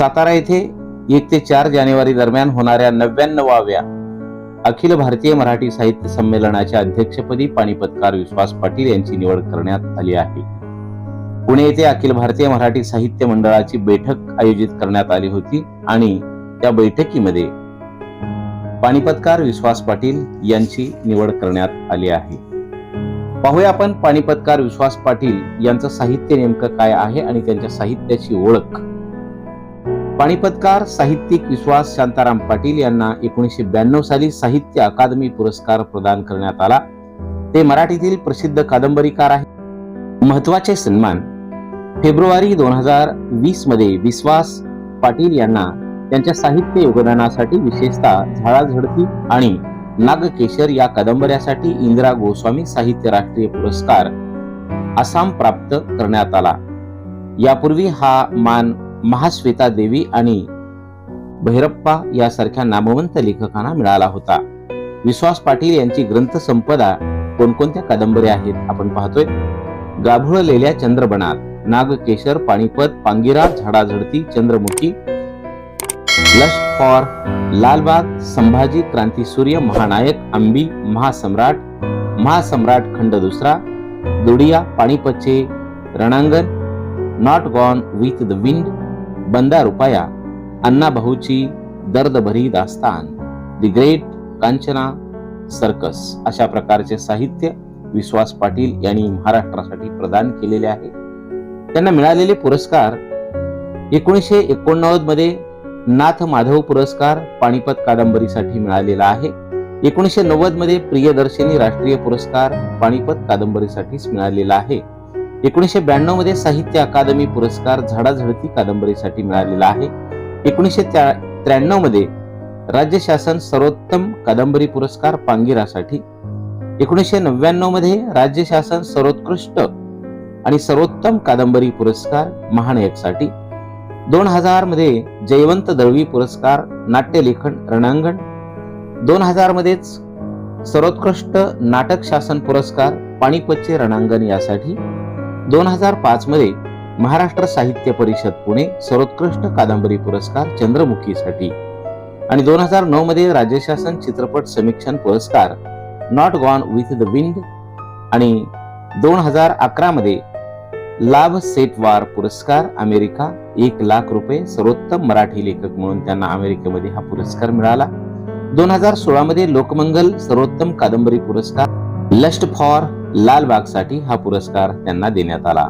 सातारा येथे एक ते चार जानेवारी दरम्यान होणाऱ्या नव्याण्णवाव्या अखिल भारतीय मराठी साहित्य संमेलनाच्या अध्यक्षपदी पाणीपतकार विश्वास पाटील यांची निवड करण्यात आली आहे. पुणे येथे अखिल भारतीय मराठी साहित्य मंडळाची बैठक आयोजित करण्यात आली होती आणि त्या बैठकीमध्ये पाणीपतकार विश्वास पाटील यांची निवड करण्यात आली आहे. पाहूया आपण पाणीपतकार विश्वास पाटील यांचं साहित्य नेमकं काय आहे आणि त्यांच्या साहित्याची ओळख पाणीपतकार साहित्यिक विश्वास शांताराम पाटील यांना एकोणीसशे ब्याण्णव साली साहित्य अकादमी पुरस्कार प्रदान करण्यात आला. ते मराठीतील प्रसिद्ध कादंबरीकार आहेत. महत्त्वाचे सन्मान फेब्रुवारी दोन हजार वीसमध्ये विश्वास पाटील यांना त्यांच्या साहित्य योगदानासाठी विशेषतः झाडाझडती आणि नागकेशर या कादंबऱ्यासाठी इंदिरा गोस्वामी साहित्य राष्ट्रीय पुरस्कार आसाम प्राप्त करण्यात आला. यापूर्वी हा मान महाश्वेता देवी आणि भैरप्पा यासारख्या नामवंत लेखकांना मिळाला होता. विश्वास पाटील यांची ग्रंथसंपदा कोणकोणत्या कादंबऱ्या आहेत आपण पाहतोय. गाभुळलेल्या चंद्रबनात नागकेशर पाणीपत पांगिरा झाडाझडती चंद्रमुखी लश फॉर लालबाग संभाजी क्रांती सूर्य महानायक अंबी महासम्राट महासम्राट खंड दुसरा दुडिया पाणीपतचे रणांगण not gone with the wind बंदा रुपया अण्णा भाऊची दर्दभरी दास्तान दी ग्रेट कांचना सर्कस अशा प्रकारचे साहित्य विश्वास पाटील यांनी महाराष्ट्रासाठी प्रदान केलेले आहे. त्यांना मिळालेले पुरस्कार एकोणीसशे एकोणनव्वदमध्ये नाथ माधव पुरस्कार पाणीपत कादंबरीसाठी मिळालेला आहे. एकोणीसशे नव्वदमध्ये प्रियदर्शनी राष्ट्रीय पुरस्कार पाणीपत कादंबरीसाठीच मिळालेला आहे. एकोणीसशे ब्याण्णवमध्ये साहित्य अकादमी पुरस्कार झाडाझडती कादंबरीसाठी मिळालेला आहे. एकोणीसशे त्र्याण्णवमध्ये राज्य शासन सर्वोत्तम कादंबरी पुरस्कार पांगिरासाठी. एकोणीसशे नव्याण्णवमध्ये राज्य शासन सर्वोत्कृष्ट आणि सर्वोत्तम कादंबरी पुरस्कार महानायकसाठी. दोन हजारमध्ये जयवंत दळवी पुरस्कार नाट्यलेखन रणांगण. दोन हजार मध्येच सर्वोत्कृष्ट नाटक शासन पुरस्कार पाणीपतचे रणांगण यासाठी. दोन हजार पाच मध्ये महाराष्ट्र साहित्य परिषद पुणे सर्वोत्कृष्ट कादंबरी पुरस्कार चंद्रमुखीसाठी. आणि दोन हजार नऊ मध्ये राज्य शासन चित्रपट समीक्षण पुरस्कार not gone with the wind आणि दोन हजार अकरा मध्ये लाभ सेटवार पुरस्कार अमेरिका एक लाख रुपये सर्वोत्तम मराठी लेखक म्हणून त्यांना अमेरिकेमध्ये हा पुरस्कार मिळाला. दोन हजार सोळा मध्ये लोकमंगल सर्वोत्तम कादंबरी पुरस्कार लस्ट फॉर लालबागसाठी हा पुरस्कार त्यांना देण्यात आला.